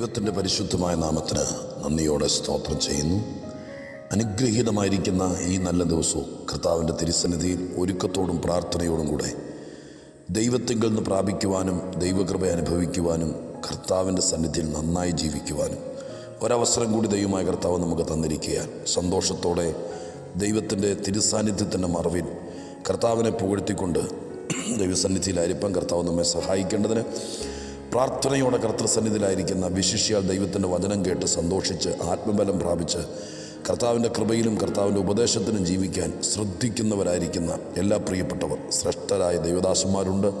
ദൈവത്തിന്റെ പരിശുദ്ധമായ നാമത്തിന് നന്ദിയോടെ സ്തോത്രം ചെയ്യുന്നു. അനുഗ്രഹീതമായിരിക്കുന്ന ഈ നല്ല ദിവസവും കർത്താവിന്റെ തിരുസന്നിധിയിൽ ഒരുക്കത്തോടും പ്രാർത്ഥനയോടും കൂടെ ദൈവത്തിങ്കിൽ നിന്ന് പ്രാപിക്കുവാനും ദൈവകൃപ അനുഭവിക്കുവാനും കർത്താവിന്റെ സന്നിധിയിൽ നന്നായി ജീവിക്കുവാനും ഒരവസരം കൂടി ദൈവമായ കർത്താവ് നമുക്ക് തന്നിരിക്കുക സന്തോഷത്തോടെ ദൈവത്തിന്റെ തിരുസാന്നിധ്യത്തിന്റെ മറവിൽ കർത്താവിനെ പുകഴ്ത്തിക്കൊണ്ട് ദൈവസന്നിധിയിലായിരിക്കും കർത്താവ് നമ്മെ സഹായിക്കേണ്ടതിന് പ്രാർത്ഥനയോടെ കർത്തൃസന്നിധിയിലായിരിക്കുന്ന വിശിഷ്യാൽ ദൈവത്തിന്റെ വചനം കേട്ട് സന്തോഷിച്ച് ആത്മബലം പ്രാപിച്ച് കർത്താവിന്റെ കൃപയിലും കർത്താവിന്റെ ഉപദേശത്തിനും ജീവിക്കാൻ ശ്രദ്ധിക്കുന്നവരായിരിക്കുന്ന എല്ലാ പ്രിയപ്പെട്ടവർ. ശ്രേഷ്ഠരായ ദൈവദാസന്മാരുണ്ട്.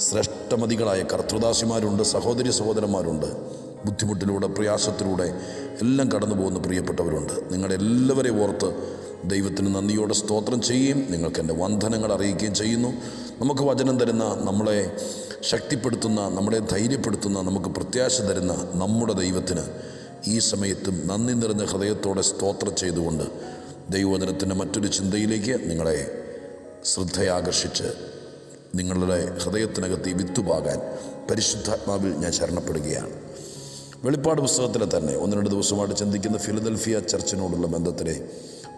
ശ്രേഷ്ഠമതികളായ കർത്തൃദാസിമാരുണ്ട്. സഹോദരി സഹോദരന്മാരുണ്ട്. ബുദ്ധിമുട്ടിലൂടെ പ്രയാസത്തിലൂടെ എല്ലാം കടന്നു പോകുന്ന പ്രിയപ്പെട്ടവരുണ്ട്. നിങ്ങളെല്ലാവരെയും ഓർത്ത് ദൈവത്തിന് നന്ദിയോടെ സ്തോത്രം ചെയ്യുകയും നിങ്ങൾക്ക് എന്റെ വന്ധനങ്ങൾ അറിയിക്കുകയും ചെയ്യുന്നു. നമുക്ക് വചനം തരുന്ന നമ്മളെ ശക്തിപ്പെടുത്തുന്ന നമ്മളെ ധൈര്യപ്പെടുത്തുന്ന നമുക്ക് പ്രത്യാശ തരുന്ന നമ്മുടെ ദൈവത്തിന് ഈ സമയത്തും നന്ദി നിറഞ്ഞ ഹൃദയത്തോടെ സ്തോത്രം ചെയ്തുകൊണ്ട് ദൈവവചനത്തിന്റെ മറ്റൊരു ചിന്തയിലേക്ക് നിങ്ങളെ ശ്രദ്ധയാകർഷിച്ച് നിങ്ങളുടെ ഹൃദയത്തിനകത്ത് ഈ വിത്തുപാകാൻ പരിശുദ്ധാത്മാവിൽ ഞാൻ ശരണപ്പെടുകയാണ്. വെളിപ്പാട് പുസ്തകത്തിലെ തന്നെ ഒന്ന് രണ്ട് ദിവസമായിട്ട് ചിന്തിക്കുന്ന ഫിലദൽഫിയ ചർച്ചിനോടുള്ള ബന്ധത്തിലെ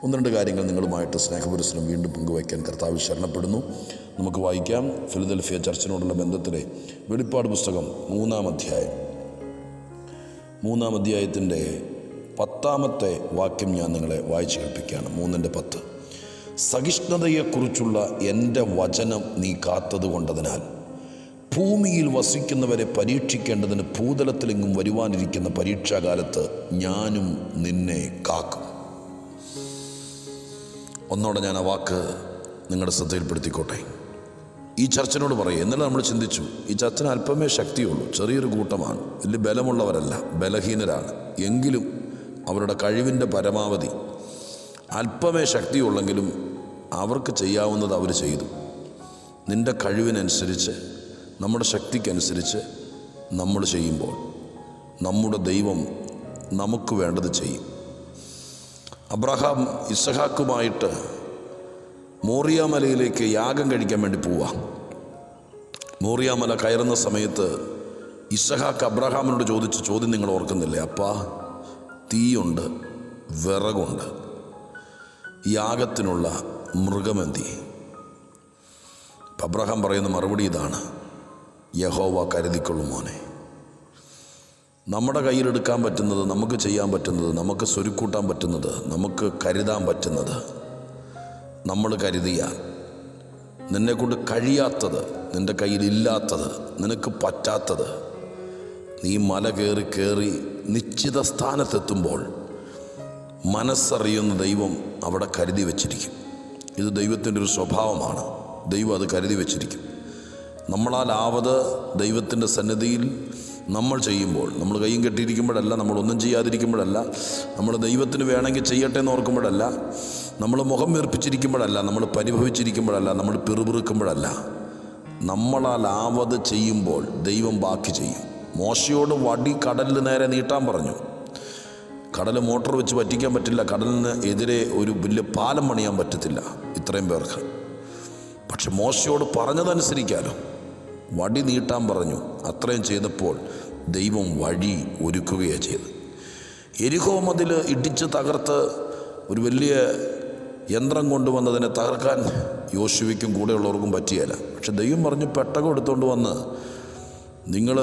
ഒന്ന് രണ്ട് കാര്യങ്ങൾ നിങ്ങളുമായിട്ട് സ്നേഹപുരസരം വീണ്ടും പങ്കുവയ്ക്കാൻ കർത്താവ് ശരണപ്പെടുന്നു. നമുക്ക് വായിക്കാം. ഫിലദൽഫിയ ചർച്ചിനോടുള്ള ബന്ധത്തിലെ വെളിപ്പാട് പുസ്തകം മൂന്നാം അധ്യായം. മൂന്നാം അധ്യായത്തിന്റെ പത്താമത്തെ വാക്യം ഞാൻ നിങ്ങളെ വായിച്ചു കേൾപ്പിക്കുകയാണ്. മൂന്നിന്റെ പത്ത്. സഹിഷ്ണുതയെക്കുറിച്ചുള്ള എന്റെ വചനം നീ കാത്തതുകൊണ്ടതിനാൽ ഭൂമിയിൽ വസിക്കുന്നവരെ പരീക്ഷിക്കേണ്ടതിന് ഭൂതലത്തിലെങ്ങും വരുവാനിരിക്കുന്ന പരീക്ഷാകാലത്ത് ഞാനും നിന്നെ കാക്കും. ഒന്നോടെ ഞാൻ ആ വാക്ക് നിങ്ങളുടെ ശ്രദ്ധയിൽപ്പെടുത്തിക്കോട്ടെ. ഈ ചർച്ചിനോട് പറയും എന്നാലും നമ്മൾ ചിന്തിച്ചു? ഈ ചർച്ചിന് അല്പമേ ശക്തിയുള്ളൂ ചെറിയൊരു കൂട്ടമാണ് വലിയ ബലമുള്ളവരല്ല ബലഹീനരാണ്. എങ്കിലും അവരുടെ കഴിവിന്റെ പരമാവധി അല്പമേ ശക്തിയുള്ളെങ്കിലും അവർക്ക് ചെയ്യാവുന്നത് അവർ ചെയ്തു. നിന്റെ കഴിവിനനുസരിച്ച് നമ്മുടെ ശക്തിക്കനുസരിച്ച് നമ്മൾ ചെയ്യുമ്പോൾ നമ്മുടെ ദൈവം നമുക്ക് വേണ്ടത് ചെയ്യും. അബ്രഹാം ഇസഹാക്കുമായിട്ട് മോറിയാമലയിലേക്ക് യാഗം കഴിക്കാൻ വേണ്ടി പോവാം. മോറിയാമല കയറുന്ന സമയത്ത് ഇസഹാക്ക് അബ്രഹാമിനോട് ചോദിച്ച ചോദ്യം നിങ്ങൾ ഓർക്കുന്നില്ലേ? അപ്പാ തീയുണ്ട് വിറകുണ്ട്. യാഗത്തിനുള്ള മൃഗമെന്തി അബ്രഹാം പറയുന്ന മറുപടി ഇതാണ്. യഹോവ കരുതിക്കൊള്ളും മോനെ. നമ്മുടെ കയ്യിലെടുക്കാൻ പറ്റുന്നത് നമുക്ക് ചെയ്യാൻ പറ്റുന്നത് നമുക്ക് സ്വരുക്കൂട്ടാൻ പറ്റുന്നത് നമുക്ക് കരുതാൻ പറ്റുന്നത്. നമ്മൾ കരുതിയ നിന്നെക്കൊണ്ട് കഴിയാത്തത് നിന്റെ കയ്യിലില്ലാത്തത് നിനക്ക് പറ്റാത്തത് നീ മല കയറി കയറി നിശ്ചിത സ്ഥാനത്തെത്തുമ്പോൾ മനസ്സറിയുന്ന ദൈവം അവിടെ കരുതി വച്ചിരിക്കും. ഇത് ദൈവത്തിന്റെ ഒരു സ്വഭാവമാണ്. ദൈവം അത് കരുതി വച്ചിരിക്കും. നമ്മളാലാവത് ദൈവത്തിന്റെ സന്നിധിയിൽ നമ്മൾ ചെയ്യുമ്പോൾ നമ്മൾ കൈയും കെട്ടിയിരിക്കുമ്പോഴല്ല നമ്മളൊന്നും ചെയ്യാതിരിക്കുമ്പോഴല്ല നമ്മൾ ദൈവത്തിന് വേണമെങ്കിൽ ചെയ്യട്ടെ എന്ന് ഓർക്കുമ്പോഴല്ല നമ്മൾ മുഖം വീർപ്പിച്ചിരിക്കുമ്പോഴല്ല നമ്മൾ പരിഭവിച്ചിരിക്കുമ്പോഴല്ല നമ്മൾ പിറുപിറുക്കുമ്പോഴല്ല. നമ്മളാൽ ആവത് ചെയ്യുമ്പോൾ ദൈവം ബാക്കി ചെയ്യും. മോശയോട് വടി കടലിൽ നേരെ നീട്ടാൻ പറഞ്ഞു. കടൽ മോട്ടോർ വെച്ച് പറ്റിക്കാൻ പറ്റില്ല കടലിന് എതിരെ ഒരു വലിയ പാലം പണിയാൻ പറ്റത്തില്ല ഇത്രയും പേർക്ക്. പക്ഷെ മോശയോട് പറഞ്ഞതനുസരിക്കാലോ. വടി നീട്ടാൻ പറഞ്ഞു. അത്രയും ചെയ്തപ്പോൾ ദൈവം വഴി ഒരുക്കുകയാണ് ചെയ്ത് എരിഹോ മതിൽ ഇടിച്ച് തകർത്ത് ഒരു വലിയ യന്ത്രം കൊണ്ടുവന്നതിനെ തകർക്കാൻ യോശുവയ്ക്കും കൂടെയുള്ളവർക്കും പറ്റിയല്ല. പക്ഷെ ദൈവം പറഞ്ഞു പെട്ടകം എടുത്തുകൊണ്ട് വന്ന് നിങ്ങൾ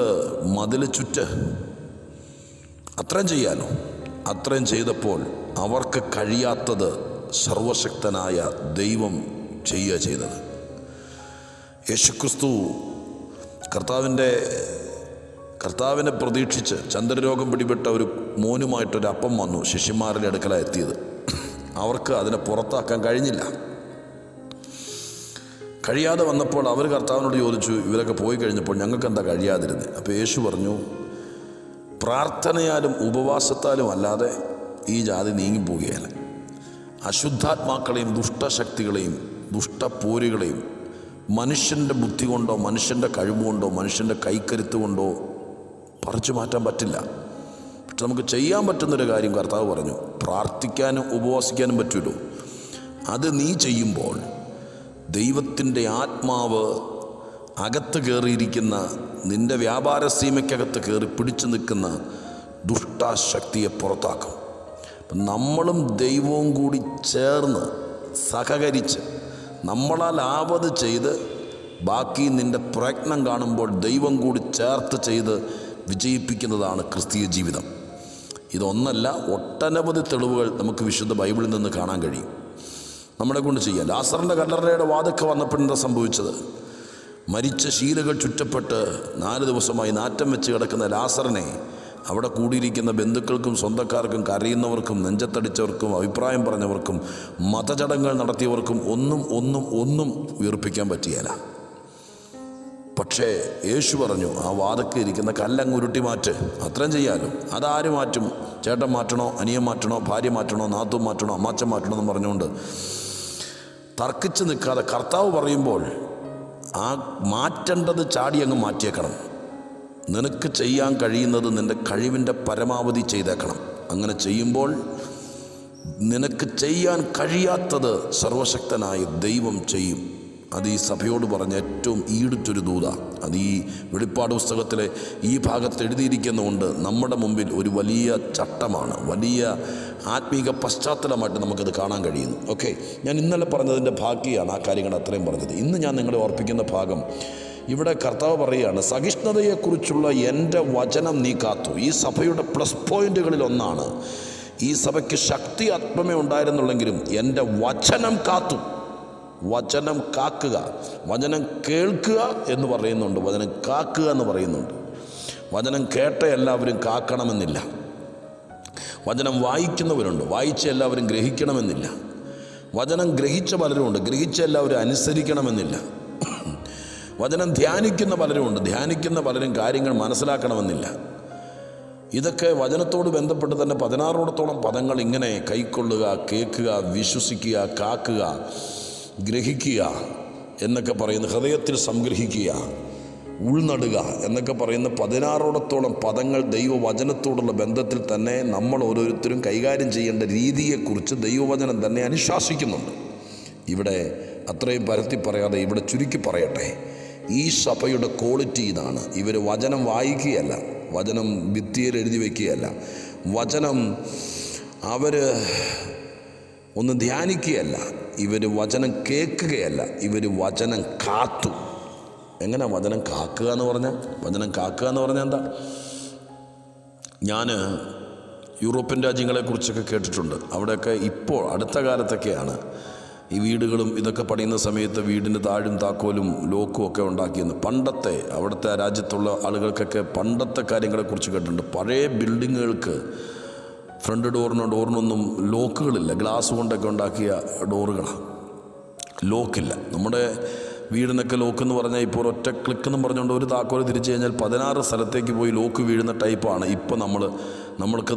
മതിൽ ചുറ്റ്. അത്രയും ചെയ്യാനോ അത്രയും ചെയ്തപ്പോൾ അവർക്ക് കഴിയാത്തത് സർവശക്തനായ ദൈവം ചെയ്യുക ചെയ്തത്. യേശുക്രിസ്തു കർത്താവിന്റെ കർത്താവിനെ പ്രതീക്ഷിച്ച് ചന്ദ്രരോഗം പിടിപെട്ട ഒരു മോനുമായിട്ടൊരു അപ്പം വന്നു ശിഷ്യന്മാരുടെ അടുക്കല എത്തിയത്. അവർക്ക് അതിനെ പുറത്താക്കാൻ കഴിഞ്ഞില്ല. കഴിയാതെ വന്നപ്പോൾ അവർ കർത്താവിനോട് ചോദിച്ചു ഇവരൊക്കെ പോയി കഴിഞ്ഞപ്പോൾ ഞങ്ങൾക്ക് എന്താ കഴിയാതിരുന്നത് അപ്പോൾ യേശു പറഞ്ഞു പ്രാർത്ഥനയാലും ഉപവാസത്താലും അല്ലാതെ ഈ ജാതി നീങ്ങിപ്പോവുകയല്ല അശുദ്ധാത്മാക്കളെയും ദുഷ്ടശക്തികളെയും ദുഷ്ടപ്പോരുകളെയും മനുഷ്യന്റെ ബുദ്ധി കൊണ്ടോ മനുഷ്യന്റെ കഴിവുകൊണ്ടോ മനുഷ്യന്റെ കൈക്കരുത്ത് കൊണ്ടോ പറിച്ചു മാറ്റാൻ പറ്റില്ല. പക്ഷെ നമുക്ക് ചെയ്യാൻ പറ്റുന്നൊരു കാര്യം കർത്താവ് പറഞ്ഞു. പ്രാർത്ഥിക്കാനും ഉപവാസിക്കാനും പറ്റുമല്ലോ അത് നീ ചെയ്യുമ്പോൾ ദൈവത്തിന്റെ ആത്മാവ് അകത്ത് കയറിയിരിക്കുന്ന നിന്റെ വ്യാപാര സീമയ്ക്കകത്ത് കയറി പിടിച്ചു നിൽക്കുന്ന ദുഷ്ടാശക്തിയെ പുറത്താക്കും. നമ്മളും ദൈവവും കൂടി ചേർന്ന് സഹകരിച്ച് നമ്മളാൽ ആവത് ചെയ്ത് ബാക്കി നിന്റെ പ്രയത്നം കാണുമ്പോൾ ദൈവം കൂടി ചേർത്ത് ചെയ്ത് വിജയിപ്പിക്കുന്നതാണ് ക്രിസ്തീയ ജീവിതം. ഇതൊന്നല്ല ഒട്ടനവധി തെളിവുകൾ നമുക്ക് വിശുദ്ധ ബൈബിളിൽ നിന്ന് കാണാൻ കഴിയും. നമ്മളെ കൊണ്ട് ചെയ്യാം. ലാസറിന്റെ കല്ലറയുടെ വാതക്ക വന്നപ്പോൾ എന്താ സംഭവിച്ചത്? മരിച്ച ശീലകൾ ചുറ്റപ്പെട്ട് നാല് ദിവസമായി നാറ്റം വെച്ച് കിടക്കുന്ന ലാസറിനെ അവിടെ കൂടിയിരിക്കുന്ന ബന്ധുക്കൾക്കും സ്വന്തക്കാർക്കും കരയുന്നവർക്കും നെഞ്ചത്തടിച്ചവർക്കും അഭിപ്രായം പറഞ്ഞവർക്കും മതചടങ്ങുകൾ നടത്തിയവർക്കും ഒന്നും ഒന്നും ഒന്നും ഉയർപ്പിക്കാൻ പറ്റിയല്ല പക്ഷേ യേശു പറഞ്ഞു ആ വാതക്ക് ഇരിക്കുന്ന കല്ലങ്ങ് ഉരുട്ടി മാറ്റ്. അത്രയും ചെയ്യാമല്ലോ അതാര് മാറ്റും? ചേട്ടൻ മാറ്റണോ? അനിയൻ മാറ്റണോ? ഭാര്യ മാറ്റണോ? നാത്തും മാറ്റണോ? അമ്മാച്ചൻ മാറ്റണോ? എന്ന് പറഞ്ഞുകൊണ്ട് തർക്കിച്ച് നിൽക്കാതെ കർത്താവ് പറയുമ്പോൾ ആ മാറ്റേണ്ടത് ചാടി അങ്ങ് മാറ്റിയേക്കണം. നിനക്ക് ചെയ്യാൻ കഴിയുന്നത് നിന്റെ കഴിവിന്റെ പരമാവധി ചെയ്തേക്കണം. അങ്ങനെ ചെയ്യുമ്പോൾ നിനക്ക് ചെയ്യാൻ കഴിയാത്തത് സർവശക്തനായ ദൈവം ചെയ്യും. അത് ഈ സഭയോട് പറഞ്ഞ ഏറ്റവും ഈടുറ്റൊരു ദൂത. അത് ഈ വെളിപ്പാട് പുസ്തകത്തിലെ ഈ ഭാഗത്ത് എഴുതിയിരിക്കുന്നതുകൊണ്ട് നമ്മുടെ മുമ്പിൽ ഒരു വലിയ ചട്ടമാണ്. വലിയ ആത്മീക പശ്ചാത്തലമായിട്ട് നമുക്കത് കാണാൻ കഴിയുന്നു. ഓക്കെ ഞാൻ ഇന്നലെ പറഞ്ഞതിന്റെ ബാക്കിയാണ് ആ കാര്യങ്ങൾ അത്രയും പറഞ്ഞത്. ഇന്ന് ഞാൻ നിങ്ങളെ ഓർപ്പിക്കുന്ന ഭാഗം ഇവിടെ കർത്താവ് പറയുകയാണ് സഹിഷ്ണുതയെക്കുറിച്ചുള്ള എന്റെ വചനം നീ കാത്തു. ഈ സഭയുടെ പ്ലസ് പോയിന്റുകളിൽ ഒന്നാണ്. ഈ സഭയ്ക്ക് ശക്തി ആത്മമേ ഉണ്ടായിരുന്നുള്ളെങ്കിലും എന്റെ വചനം കാത്തു. വചനം കാക്കുക വചനം കേൾക്കുക എന്ന് പറയുന്നുണ്ട്. വചനം കാക്കുക എന്ന് പറയുന്നുണ്ട്. വചനം കേട്ട എല്ലാവരും കാക്കണമെന്നില്ല. വചനം വായിക്കുന്നവരുണ്ട്. വായിച്ച എല്ലാവരും ഗ്രഹിക്കണമെന്നില്ല. വചനം ഗ്രഹിച്ച പലരുമുണ്ട്. ഗ്രഹിച്ച എല്ലാവരും അനുസരിക്കണമെന്നില്ല. വചനം ധ്യാനിക്കുന്ന പലരുമുണ്ട്. ധ്യാനിക്കുന്ന പലരും കാര്യങ്ങൾ മനസ്സിലാക്കണമെന്നില്ല. ഇതൊക്കെ വചനത്തോട് ബന്ധപ്പെട്ട് തന്നെ പതിനാറോടത്തോളം പദങ്ങൾ ഇങ്ങനെ കൈക്കൊള്ളുക കേൾക്കുക വിശ്വസിക്കുക കാക്കുക ഗ്രഹിക്കുക എന്നൊക്കെ പറയുന്ന ഹൃദയത്തിൽ സംഗ്രഹിക്കുക ഉൾനടുക എന്നൊക്കെ പറയുന്ന പതിനാറോടത്തോളം പദങ്ങൾ ദൈവവചനത്തോടുള്ള ബന്ധത്തിൽ തന്നെ നമ്മൾ ഓരോരുത്തരും കൈകാര്യം ചെയ്യേണ്ട രീതിയെക്കുറിച്ച് ദൈവവചനം തന്നെ അനുശാസിക്കുന്നുണ്ട്. ഇവിടെ അത്രയും പരത്തി പറയാതെ ഇവിടെ ചുരുക്കി പറയട്ടെ. ഈ സഭയുടെ ക്വാളിറ്റി ഇതാണ്. ഇവർ വചനം വായിക്കുകയല്ല വചനം ഭിത്തിയിൽ എഴുതി വയ്ക്കുകയല്ല വചനം അവർ ഒന്ന് ധ്യാനിക്കുകയല്ല ഇവർ വചനം കേൾക്കുകയല്ല ഇവർ വചനം കാത്തു. എങ്ങനെ വചനം കാക്കുക എന്ന് പറഞ്ഞാൽ വചനം കാക്കുക എന്ന് പറഞ്ഞാൽ എന്താ? ഞാൻ യൂറോപ്യൻ രാജ്യങ്ങളെക്കുറിച്ചൊക്കെ കേട്ടിട്ടുണ്ട്. അവിടെയൊക്കെ ഇപ്പോൾ അടുത്ത കാലത്തൊക്കെയാണ് ഈ വീടുകളും ഇതൊക്കെ പണിയുന്ന സമയത്ത് വീടിന്റെ താഴും താക്കോലും ലോക്കും ഒക്കെ ഉണ്ടാക്കിയെന്ന്. പണ്ടത്തെ അവിടുത്തെ രാജ്യത്തുള്ള ആളുകൾക്കൊക്കെ പണ്ടത്തെ കാര്യങ്ങളെക്കുറിച്ച് കേട്ടിട്ടുണ്ട്. പഴയ ബിൽഡിങ്ങുകൾക്ക് ഫ്രണ്ട് ഡോറിനോ ഡോറിനൊന്നും ലോക്കുകളില്ല. ഗ്ലാസ് കൊണ്ടൊക്കെ ഉണ്ടാക്കിയ ഡോറുകളാണ് ലോക്കില്ല. നമ്മുടെ വീടിനൊക്കെ ലോക്ക് എന്ന് പറഞ്ഞാൽ ഇപ്പോൾ ഒറ്റ ക്ലിക്ക് എന്ന് പറഞ്ഞുകൊണ്ട് ഒരു താക്കോൽ തിരിച്ചു കഴിഞ്ഞാൽ പതിനാറ് സ്ഥലത്തേക്ക് പോയി ലോക്ക് വീഴുന്ന ടൈപ്പാണ് ഇപ്പോൾ നമ്മൾ നമ്മൾക്ക്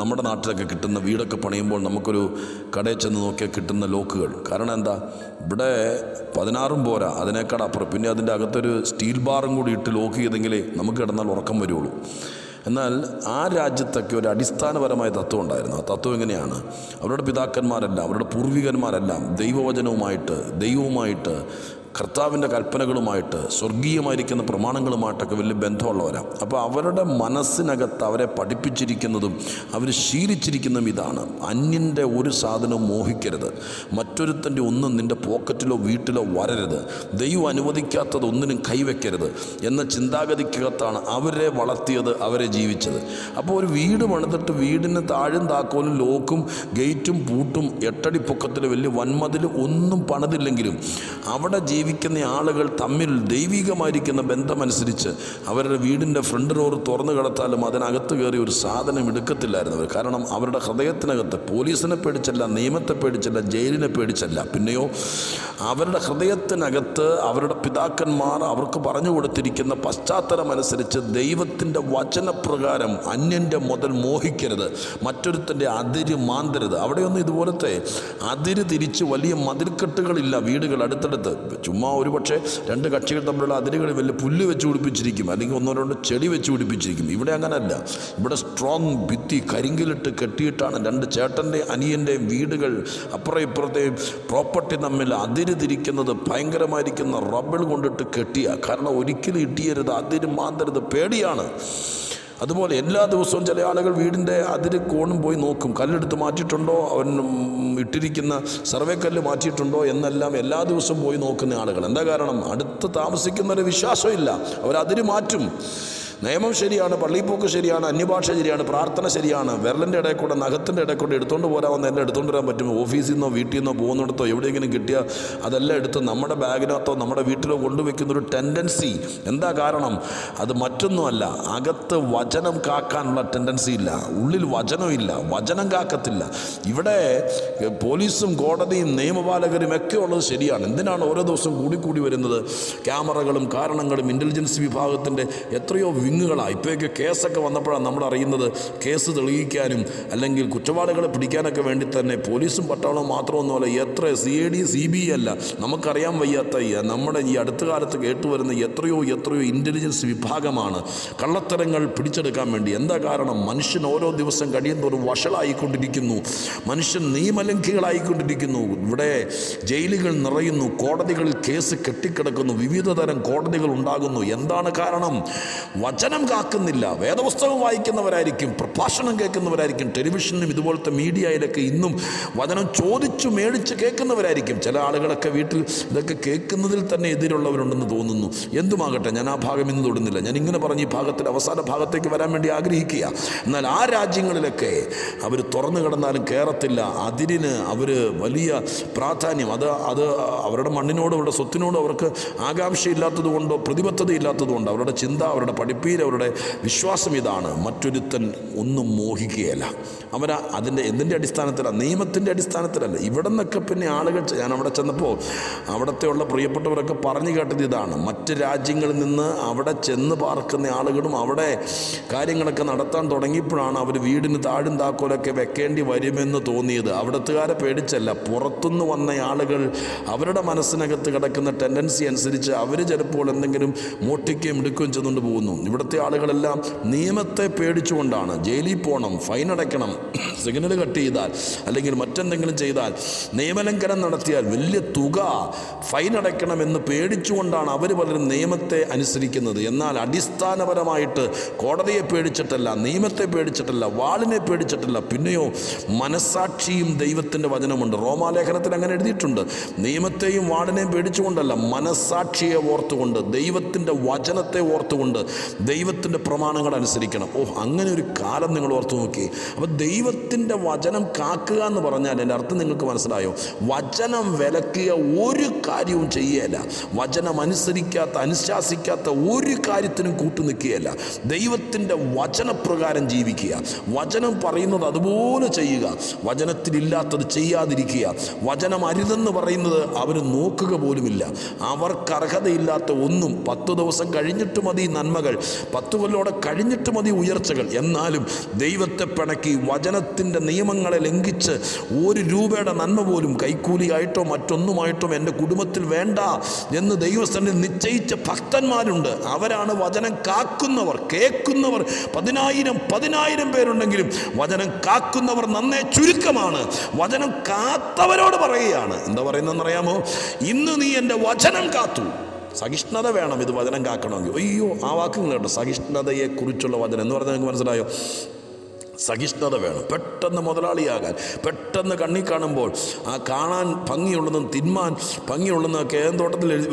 നമ്മുടെ നാട്ടിലൊക്കെ കിട്ടുന്ന വീടൊക്കെ പണിയുമ്പോൾ നമുക്കൊരു കടയിൽ ചെന്ന് നോക്കിയാൽ കിട്ടുന്ന ലോക്കുകൾ. കാരണം എന്താ? ഇവിടെ പതിനാറും പോരാ അതിനേക്കാൾ അപ്പുറം. പിന്നെ അതിന്റെ അകത്തൊരു സ്റ്റീൽ ബാറും കൂടി ഇട്ട് ലോക്ക് ചെയ്തെങ്കിലേ നമുക്ക് കിടന്നാൽ ഉറക്കം വരുള്ളൂ. എന്നാൽ ആ രാജ്യത്തൊക്കെ ഒരു അടിസ്ഥാനപരമായ തത്വം ഉണ്ടായിരുന്നു. ആ തത്വം എങ്ങനെയാണ്? അവരുടെ പിതാക്കന്മാരെല്ലാം അവരുടെ പൂർവികന്മാരെല്ലാം ദൈവവചനവുമായിട്ട് ദൈവവുമായിട്ട് കർത്താവിന്റെ കൽപ്പനകളുമായിട്ട് സ്വർഗീയമായിരിക്കുന്ന പ്രമാണങ്ങളുമായിട്ടൊക്കെ വലിയ ബന്ധമുള്ളവരാണ് അപ്പോൾ അവരുടെ മനസ്സിനകത്ത് അവരെ പഠിപ്പിച്ചിരിക്കുന്നതും അവർ ശീലിച്ചിരിക്കുന്നതും ഇതാണ്. അന്യന്റെ ഒരു സാധനവും മോഹിക്കരുത്. മറ്റൊരുത്തന്റെ ഒന്നും നിന്റെ പോക്കറ്റിലോ വീട്ടിലോ വരരുത്. ദൈവം അനുവദിക്കാത്തത് ഒന്നിനും കൈവയ്ക്കരുത് എന്ന ചിന്താഗതിക്കകത്താണ് അവരെ വളർത്തിയത് അവരെ ജീവിച്ചത്. അപ്പോൾ ഒരു വീട് പണിതിട്ട് വീടിന് താഴും താക്കോലും ലോക്കും ഗേറ്റും പൂട്ടും എട്ടടി പൊക്കത്തിൽ വലിയ വൻമതിൽ ഒന്നും പണിതില്ലെങ്കിലും അവിടെ ജീവിക്കുന്ന ആളുകൾ തമ്മിൽ ദൈവികമായിരിക്കുന്ന ബന്ധമനുസരിച്ച് അവരുടെ വീടിന്റെ ഫ്രണ്ട് ഡോർ തുറന്നു കിടത്താലും അതിനകത്ത് കയറി ഒരു സാധനം എടുക്കത്തില്ലായിരുന്നു അവർ. കാരണം അവരുടെ ഹൃദയത്തിനകത്ത് പോലീസിനെ പേടിച്ചല്ല നിയമത്തെ പേടിച്ചല്ല ജയിലിനെ പേടിച്ചല്ല. പിന്നെയോ അവരുടെ ഹൃദയത്തിനകത്ത് അവരുടെ പിതാക്കന്മാർ അവർക്ക് പറഞ്ഞു കൊടുത്തിരിക്കുന്ന പശ്ചാത്തലം അനുസരിച്ച് ദൈവത്തിന്റെ വചനപ്രകാരം അന്യന്റെ മുതൽ മോഹിക്കരുത് മറ്റൊരുത്തന്റെ അതിര് മാന്തരുത്. അവിടെയൊന്നും ഇതുപോലത്തെ അതിര് തിരിച്ച് വലിയ മതിൽക്കെട്ടുകളില്ല വീടുകൾ അടുത്തടുത്ത്. ചുമ്മാ ഒരു പക്ഷേ രണ്ട് കക്ഷികൾ തമ്മിലുള്ള അതിരുകൾ വലിയ പുല്ല് വെച്ച് പിടിപ്പിച്ചിരിക്കും. അല്ലെങ്കിൽ ഒന്നോ രണ്ടോ ചെടി വെച്ച് പിടിപ്പിച്ചിരിക്കും. ഇവിടെ അങ്ങനല്ല. ഇവിടെ സ്ട്രോങ് ഭിത്തി കരിങ്കിലിട്ട് കെട്ടിയിട്ടാണ് രണ്ട് ചേട്ടന്റെ അനിയന്റെയും വീടുകൾ അപ്പുറം ഇപ്പുറത്തെയും പ്രോപ്പർട്ടി തമ്മിൽ അതിര് തിരിക്കുന്നത് ഭയങ്കരമായിരിക്കുന്ന റബ്ബിൾ കൊണ്ടിട്ട് കെട്ടിയ. കാരണം ഒരിക്കലും ഇട്ടിയരുത് അതിര് മാന്തരുത് പേടിയാണ്. അതുപോലെ എല്ലാ ദിവസവും ചില ആളുകൾ വീടിന്റെ അതിര് കോണും പോയി നോക്കും. കല്ലെടുത്ത് മാറ്റിയിട്ടുണ്ടോ? അവൻ ഇട്ടിരിക്കുന്ന സർവേ കല്ല് മാറ്റിയിട്ടുണ്ടോ? എന്നെല്ലാം എല്ലാ ദിവസവും പോയി നോക്കുന്ന ആളുകൾ. എന്താ കാരണം? അടുത്ത് താമസിക്കുന്നവരെ വിശ്വാസമില്ല അവരതിര് മാറ്റും. നിയമം ശരിയാണ് പള്ളിപ്പോക്ക് ശരിയാണ് അന്യഭാഷ ശരിയാണ് പ്രാർത്ഥന ശരിയാണ്. വിരലിന്റെ ഇടയിൽ കൂടെ നഖത്തിന്റെ ഇടയിൽ കൂടെ എടുത്തുകൊണ്ട് പോരാമെന്ന് എല്ലാം എടുത്തുകൊണ്ട് വരാൻ പറ്റും ഓഫീസിൽ നിന്നോ വീട്ടിൽ നിന്നോ പോകുന്നിടത്തോ എവിടെയെങ്കിലും കിട്ടിയാൽ അതെല്ലാം എടുത്ത് നമ്മുടെ ബാഗിനകത്തോ നമ്മുടെ വീട്ടിലോ കൊണ്ടുവയ്ക്കുന്ന ഒരു ടെൻഡൻസി എന്താ കാരണം? അത് മറ്റൊന്നുമല്ല അകത്ത് വചനം കാക്കാനുള്ള ടെൻഡൻസി ഇല്ല. ഉള്ളിൽ വചനമില്ല വചനം കാക്കത്തില്ല. ഇവിടെ പോലീസും കോടതിയും നിയമപാലകരും ഒക്കെ ഉള്ളത് ശരിയാണ്. എന്തിനാണ് ഓരോ ദിവസവും കൂടിക്കൂടി വരുന്നത്? ക്യാമറകളും കാരണങ്ങളും ഇന്റലിജൻസ് വിഭാഗത്തിന്റെ എത്രയോ വിങ്ങുകളാണ് ഇപ്പോഴൊക്കെ കേസൊക്കെ വന്നപ്പോഴാണ് നമ്മൾ അറിയുന്നത് കേസ് തെളിയിക്കാനും അല്ലെങ്കിൽ കുറ്റവാളികളെ പിടിക്കാനൊക്കെ വേണ്ടി തന്നെ പോലീസും പട്ടാളവും മാത്രമൊന്നുമല്ല എത്ര C A D C B അല്ല നമുക്കറിയാൻ വയ്യാത്ത നമ്മുടെ ഈ അടുത്ത കാലത്ത് കേട്ടുവരുന്ന എത്രയോ എത്രയോ ഇന്റലിജൻസ് വിഭാഗമാണ് കള്ളത്തരങ്ങൾ പിടിച്ചെടുക്കാൻ വേണ്ടി. എന്താ കാരണം? മനുഷ്യൻ ഓരോ ദിവസം കഴിയുന്നതോറും തോറും വഷളായിക്കൊണ്ടിരിക്കുന്നു. മനുഷ്യൻ നിയമലംഘികളായിക്കൊണ്ടിരിക്കുന്നു. ഇവിടെ ജയിലുകൾ നിറയുന്നു കോടതികളിൽ കേസ് കെട്ടിക്കിടക്കുന്നു വിവിധ തരം കോടതികൾ ഉണ്ടാകുന്നു. എന്താണ് കാരണം? വചനം കാക്കുന്നില്ല. വേദപുസ്തകം വായിക്കുന്നവരായിരിക്കും പ്രഭാഷണം കേൾക്കുന്നവരായിരിക്കും ടെലിവിഷനിലും ഇതുപോലത്തെ മീഡിയയിലൊക്കെ ഇന്നും വചനം ചോദിച്ചു മേടിച്ച് കേൾക്കുന്നവരായിരിക്കും. ചില ആളുകളൊക്കെ വീട്ടിൽ ഇതൊക്കെ കേൾക്കുന്നതിൽ തന്നെ എതിരുള്ളവരുണ്ടെന്ന് തോന്നുന്നു. എന്തുമാകട്ടെ ഞാൻ ആ ഭാഗം ഇന്ന് തൊടുന്നില്ല. ഞാൻ ഇങ്ങനെ പറഞ്ഞ് ഈ ഭാഗത്തിന്റെ അവസാന ഭാഗത്തേക്ക് വരാൻ വേണ്ടി ആഗ്രഹിക്കുക എന്നാൽ ആ രാജ്യങ്ങളിലൊക്കെ അവർ തുറന്നു കിടന്നാലും കയറത്തില്ല അതിരിന് അവർ വലിയ പ്രാധാന്യം. അത് അത് അവരുടെ മണ്ണിനോടും അവരുടെ സ്വത്തിനോടും അവർക്ക് ആകാംക്ഷയില്ലാത്തതുകൊണ്ടോ പ്രതിബദ്ധതയില്ലാത്തതുകൊണ്ടോ അവരുടെ ചിന്ത അവരുടെ പഠിപ്പീര് അവരുടെ വിശ്വാസം ഇതാണ്. മറ്റൊരുത്തൻ ഒന്നും മോഹിക്കുകയല്ല. അവർ അതിന്റെ എന്തിന്റെ അടിസ്ഥാനത്തിലാണ് നിയമത്തിന്റെ അടിസ്ഥാനത്തിലല്ല. ഇവിടെ നിന്നൊക്കെ പിന്നെ ആളുകൾ ഞാൻ അവിടെ ചെന്നപ്പോൾ അവിടുത്തെ ഉള്ള പ്രിയപ്പെട്ടവരൊക്കെ പറഞ്ഞു കേട്ടത് ഇതാണ്. മറ്റ് രാജ്യങ്ങളിൽ നിന്ന് അവിടെ ചെന്ന് പാർക്കുന്ന ആളുകളും അവിടെ കാര്യങ്ങളൊക്കെ നടത്താൻ തുടങ്ങിയപ്പോഴാണ് അവർ വീടിന് താഴും താക്കോലൊക്കെ വെക്കേണ്ടി വരുമെന്ന് തോന്നിയത്. അവിടത്തുകാരെ പേടിച്ചല്ല. പുറത്തുനിന്ന് വന്ന ആളുകൾ അവരുടെ മനസ്സിനകത്ത് കിടക്കുന്ന ടെൻഡൻസി അനുസരിച്ച് അവർ ചിലപ്പോൾ എന്തെങ്കിലും മോട്ടിക്കുകയും എടുക്കുകയും ചെന്നുകൊണ്ട് പോകുന്നു. ഇവിടുത്തെ ആളുകളെല്ലാം നിയമത്തെ പേടിച്ചുകൊണ്ടാണ് ജയിലിൽ പോകണം ഫൈൻ അടയ്ക്കണം സിഗ്നൽ കട്ട് ചെയ്താൽ അല്ലെങ്കിൽ മറ്റെന്തെങ്കിലും ചെയ്താൽ നിയമലംഘനം നടത്തിയാൽ വലിയ തുക ഫൈൻ അടയ്ക്കണമെന്ന് പേടിച്ചുകൊണ്ടാണ് അവർ പലരും നിയമത്തെ അനുസരിക്കുന്നത്. എന്നാൽ അടിസ്ഥാനപരമായിട്ട് കോടതിയെ പേടിച്ചിട്ടല്ല നിയമത്തെ പേടിച്ചിട്ടല്ല വാളിനെ പേടിച്ചിട്ടല്ല പിന്നെയോ മനസാക്ഷിയും ദൈവത്തിന്റെ വചനമുണ്ട്. റോമാലേഖനത്തിൽ അങ്ങനെ എഴുതിയിട്ടുണ്ട്. നിയമത്തെയും വാളിനെയും പേടിച്ചുകൊണ്ടല്ല മനസാക്ഷിയെ ഓർത്തുകൊണ്ട് ദൈവത്തിന്റെ വചനത്തെ ഓർത്തുകൊണ്ട് ദൈവത്തിന്റെ പ്രമാണങ്ങൾ അനുസരിക്കണം. ഓ അങ്ങനെ ഒരു കാലം നിങ്ങൾ ഓർത്തു നോക്കി. അപ്പോൾ ദൈവത്തിന്റെ വചനം കാക്കുക എന്ന് പറഞ്ഞാൽ എന്റെ അർത്ഥം നിങ്ങൾക്ക് മനസ്സിലായോ? വചനം വിലക്കിയ ഒരു കാര്യവും ചെയ്യുകയല്ല വചനം അനുസരിക്കാത്ത അനുശാസിക്കാത്ത ഒരു കാര്യത്തിനും കൂട്ടു നിൽക്കുകയല്ല. ദൈവത്തിന്റെ വചനപ്രകാരം ജീവിക്കുക. വചനം പറയുന്നത് അതുപോലെ ചെയ്യുക. വചനത്തിലില്ലാത്തത് ചെയ്യാതിരിക്കുക. വചനം അരുതെന്ന് പറയുന്നത് അവർ നോക്കുക പോലുമില്ല. അവർക്ക് അർഹതയില്ലാത്ത ഒന്നും പത്ത് ദിവസം കഴിഞ്ഞിട്ട് മതി നന്മകൾ. പത്ത് കൊല്ലോടെ കഴിഞ്ഞിട്ട് മതി ഉയർച്ചകൾ. എന്നാലും ദൈവത്തെ പിണക്കി വചനത്തിന്റെ നിയമങ്ങളെ ലംഘിച്ച് ഒരു രൂപയുടെ നന്മ പോലും കൈക്കൂലിയായിട്ടോ മറ്റൊന്നുമായിട്ടോ എന്റെ കുടുംബത്തിൽ വേണ്ട എന്ന് ദൈവസ്ഥനിൽ നിശ്ചയിച്ച ഭക്തന്മാരുണ്ട്. അവരാണ് വചനം കാക്കുന്നവർ കേൾക്കുന്നവർ പതിനായിരം പതിനായിരം പേരുണ്ടെങ്കിലും വചനം കാക്കുന്നവർ നന്നേ ചുരുക്കമാണ്. വചനം കാത്തവരോട് പറയുകയാണ്. എന്താ പറയുന്നതെന്നറിയാമോ? ഇന്ന് നീ എന്റെ വചനം കാത്തു. സഹിഷ്ണുത വേണം ഇത് വചനം കാക്കണമെങ്കിൽ. അയ്യോ ആ വാക്കുകൾ കേട്ടോ സഹിഷ്ണുതയെക്കുറിച്ചുള്ള വചനം എന്ന് പറഞ്ഞാൽ നിങ്ങൾക്ക് മനസ്സിലായോ? സഹിഷ്ണുത വേണം. പെട്ടെന്ന് മുതലാളിയാകാൻ പെട്ടെന്ന് കണ്ണി കാണുമ്പോൾ ആ കാണാൻ ഭംഗിയുള്ളതും തിന്മാൻ ഭംഗിയുള്ളതും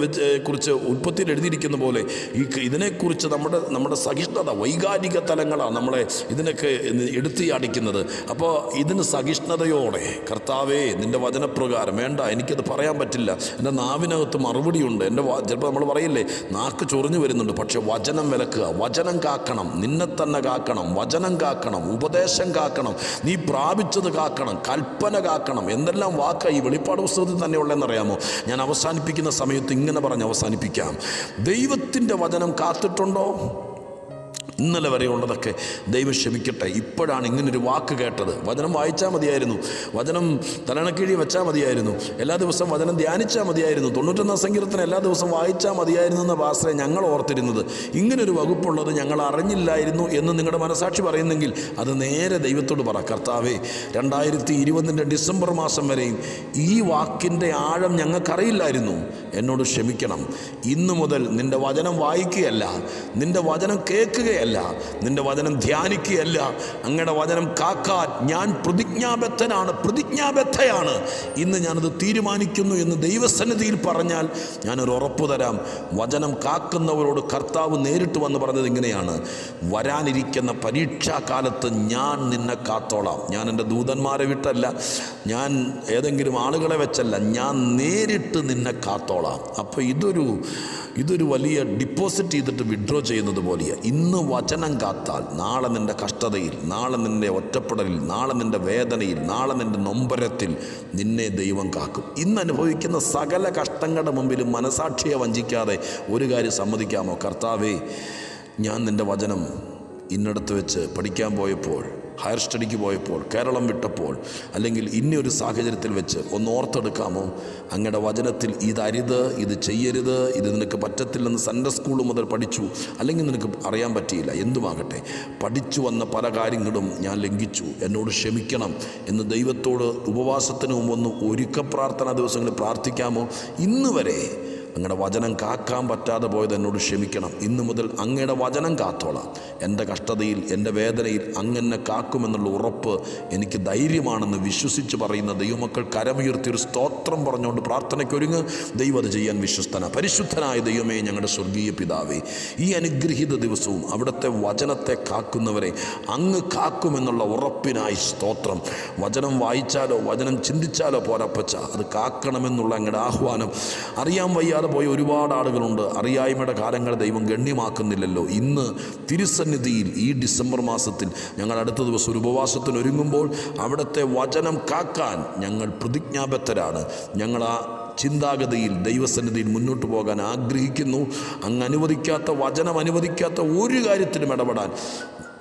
വെച്ച് കുറിച്ച് ഉൽപ്പത്തിയിൽ എഴുതിയിരിക്കുന്ന പോലെ ഈ ഇതിനെക്കുറിച്ച് നമ്മുടെ നമ്മുടെ സഹിഷ്ണുത വൈകാരിക തലങ്ങളാണ് നമ്മളെ ഇതിനൊക്കെ എടുത്തിയാടിക്കുന്നത് അപ്പോൾ ഇതിന് സഹിഷ്ണുതയോടെ കർത്താവേ നിന്റെ വചനപ്രകാരം വേണ്ട എനിക്കത് പറയാൻ പറ്റില്ല. എന്റെ നാവിനകത്ത് മറുപടിയുണ്ട്. എന്റെ ചിലപ്പോൾ നമ്മൾ പറയില്ലേ നാക്ക് ചൊറിഞ്ഞു വരുന്നുണ്ട്. പക്ഷേ വചനം വിലക്കുക വചനം കാക്കണം നിന്നെ തന്നെ കാക്കണം വചനം കാക്കണം ഉപദേശം കാക്കണം നീ പ്രാപിച്ചത് കാക്കണം കൽപ്പന കാക്കണം എന്തെല്ലാം വാക്ക ഈ വെളിപ്പാട് പുസ്തകത്തിൽ തന്നെ ഉള്ളതെന്നറിയാമോ ഞാൻ അവസാനിപ്പിക്കുന്ന സമയത്ത് ഇങ്ങനെ പറഞ്ഞ് അവസാനിപ്പിക്കാം. ദൈവത്തിന്റെ വചനം കാത്തിട്ടുണ്ടോ? ഇന്നലെ വരെയുള്ളതൊക്കെ ദൈവം ക്ഷമിക്കട്ടെ. ഇപ്പോഴാണ് ഇങ്ങനൊരു വാക്ക് കേട്ടത്. വചനം വായിച്ചാൽ മതിയായിരുന്നു. വചനം തലണക്കീഴി വെച്ചാൽ മതിയായിരുന്നു. എല്ലാ ദിവസവും വചനം ധ്യാനിച്ചാൽ മതിയായിരുന്നു. തൊണ്ണൂറ്റൊന്നാം സങ്കീർത്തനം എല്ലാ ദിവസവും വായിച്ചാൽ മതിയായിരുന്നു എന്ന ഭാഷയെ ഞങ്ങൾ ഓർത്തിരുന്നത്. ഇങ്ങനൊരു വകുപ്പുള്ളത് ഞങ്ങൾ അറിഞ്ഞില്ലായിരുന്നു എന്ന് നിങ്ങളുടെ മനസാക്ഷി പറയുന്നെങ്കിൽ അത് നേരെ ദൈവത്തോട് പറ. കർത്താവേ രണ്ടായിരത്തി ഇരുപതിന്റെ ഡിസംബർ മാസം വരെയും ഈ വാക്കിന്റെ ആഴം ഞങ്ങൾക്കറിയില്ലായിരുന്നു. എന്നോട് ക്ഷമിക്കണം. ഇന്നു മുതൽ നിന്റെ വചനം വായിക്കുകയല്ല. നിന്റെ വചനം കേൾക്കുകയല്ല നിന്റെ വചനം ധ്യാനിക്കുകയല്ല. അങ്ങയുടെ വചനം കാക്കാൻ ഞാൻ പ്രതിജ്ഞാബദ്ധനാണ് പ്രതിജ്ഞാബദ്ധയാണ്. ഇന്ന് ഞാനത് തീരുമാനിക്കുന്നു എന്ന് ദൈവസന്നിധിയിൽ പറഞ്ഞാൽ ഞാനൊരു ഉറപ്പ് തരാം. വചനം കാക്കുന്നവരോട് കർത്താവ് നേരിട്ട് വന്ന് പറഞ്ഞത് ഇങ്ങനെയാണ്. വരാനിരിക്കുന്ന പരീക്ഷാകാലത്ത് ഞാൻ നിന്നെ കാത്തോളാം. ഞാൻ എന്റെ ദൂതന്മാരെ വിട്ടല്ല. ഞാൻ ഏതെങ്കിലും ആളുകളെ വെച്ചല്ല. ഞാൻ നേരിട്ട് നിന്നെ കാത്തോളാം. അപ്പോൾ ഇതൊരു ഇതൊരു വലിയ ഡിപ്പോസിറ്റ് ചെയ്തിട്ട് വിഡ്രോ ചെയ്യുന്നത് പോലെയാണ് ഇന്ന് വചനം കാത്താൽ നാളെ നിന്റെ കഷ്ടതയിൽ നാളെ നിന്റെ ഒറ്റപ്പെടലിൽ നാളെ നിന്റെ വേദനയിൽ നാളെ നിന്റെ നൊമ്പരത്തിൽ നിന്നെ ദൈവം കാക്കും. ഇന്ന് അനുഭവിക്കുന്ന സകല കഷ്ടങ്ങളുടെ മുമ്പിലും മനസാക്ഷിയെ വഞ്ചിക്കാതെ ഒരു കാര്യം സമ്മതിക്കാമോ? കർത്താവേ ഞാൻ നിന്റെ വചനം ഇന്നടത്ത് വെച്ച് പഠിക്കാൻ പോയപ്പോൾ ഹയർ സ്റ്റഡിക്ക് പോയപ്പോൾ കേരളം വിട്ടപ്പോൾ അല്ലെങ്കിൽ ഇന്നൊരു സാഹചര്യത്തിൽ വെച്ച് ഒന്ന് ഓർത്തെടുക്കാമോ? അങ്ങയുടെ വചനത്തിൽ ഇതരുത് ഇത് ചെയ്യരുത് ഇത് നിനക്ക് പറ്റത്തില്ലെന്ന് സൺഡേ സ്കൂൾ മുതൽ പഠിച്ചു. അല്ലെങ്കിൽ നിനക്ക് അറിയാൻ പറ്റിയില്ല എന്തുമാകട്ടെ. പഠിച്ചു വന്ന പല കാര്യങ്ങളും ഞാൻ ലംഘിച്ചു. എന്നോട് ക്ഷമിക്കണം എന്ന് ദൈവത്തോട് ഉപവാസത്തിന് മുമ്പ് ഒന്ന് ഒരുക്ക പ്രാർത്ഥനാ ദിവസങ്ങളിൽ പ്രാർത്ഥിക്കാമോ? ഇന്ന് വരെ അങ്ങയുടെ വചനം കാക്കാൻ പറ്റാതെ പോയത് എന്നോട് ക്ഷമിക്കണം. ഇന്നു മുതൽ അങ്ങയുടെ വചനം കാത്തോളാം. എന്റെ കഷ്ടതയിൽ എന്റെ വേദനയിൽ അങ്ങനെ കാക്കുമെന്നുള്ള ഉറപ്പ് എനിക്ക് ധൈര്യമാണെന്ന് വിശ്വസിച്ച് പറയുന്ന ദൈവമക്കൾ കരമുയർത്തി ഒരു സ്തോത്രം പറഞ്ഞുകൊണ്ട് പ്രാർത്ഥനയ്ക്കൊരുങ്ങ്. ദൈവം അത് ചെയ്യാൻ വിശ്വസ്തന. പരിശുദ്ധനായ ദൈവമേ ഞങ്ങളുടെ സ്വർഗീയ പിതാവേ ഈ അനുഗ്രഹീത ദിവസവും അവിടുത്തെ വചനത്തെ കാക്കുന്നവരെ അങ്ങ് കാക്കുമെന്നുള്ള ഉറപ്പിനായി സ്തോത്രം. വചനം വായിച്ചാലോ വചനം ചിന്തിച്ചാലോ പോരപ്പച്ച അത് കാക്കണമെന്നുള്ള അങ്ങയുടെ ആഹ്വാനം. അറിയാൻ വയ്യാതെ പോയ ഒരുപാട് ആളുകളുണ്ട്. അറിയായ്മയുടെ കാലങ്ങൾ ദൈവം ഗണ്യമാക്കുന്നില്ലല്ലോ. ഇന്ന് തിരുസന്നിധിയിൽ ഈ ഡിസംബർ മാസത്തിൽ ഞങ്ങൾ അടുത്ത ദിവസം ഒരു ഉപവാസത്തിന് ഒരുങ്ങുമ്പോൾ അവിടുത്തെ വചനം കാക്കാൻ ഞങ്ങൾ പ്രതിജ്ഞാബദ്ധരാണ്. ഞങ്ങൾ ആ ചിന്താഗതിയിൽ ദൈവസന്നിധിയിൽ മുന്നോട്ട് പോകാൻ ആഗ്രഹിക്കുന്നു. അങ്ങ് അനുവദിക്കാത്ത വചനം അനുവദിക്കാത്ത ഒരു കാര്യത്തിലും ഇടപെടാൻ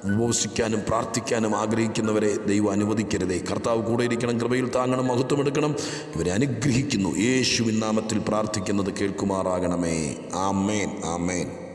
ഉപവസിക്കാനും പ്രാർത്ഥിക്കാനും ആഗ്രഹിക്കുന്നവരെ ദൈവം അനുവദിക്കരുതേ. കർത്താവ് കൂടെ ഇരിക്കണം കൃപയിൽ താങ്ങണം മഹത്വമെടുക്കണം ഇവരെ അനുഗ്രഹിക്കുന്നു. യേശുവിൻ നാമത്തിൽ പ്രാർത്ഥിക്കുന്നത് കേൾക്കുമാറാകണമേ. ആമേൻ ആമേൻ.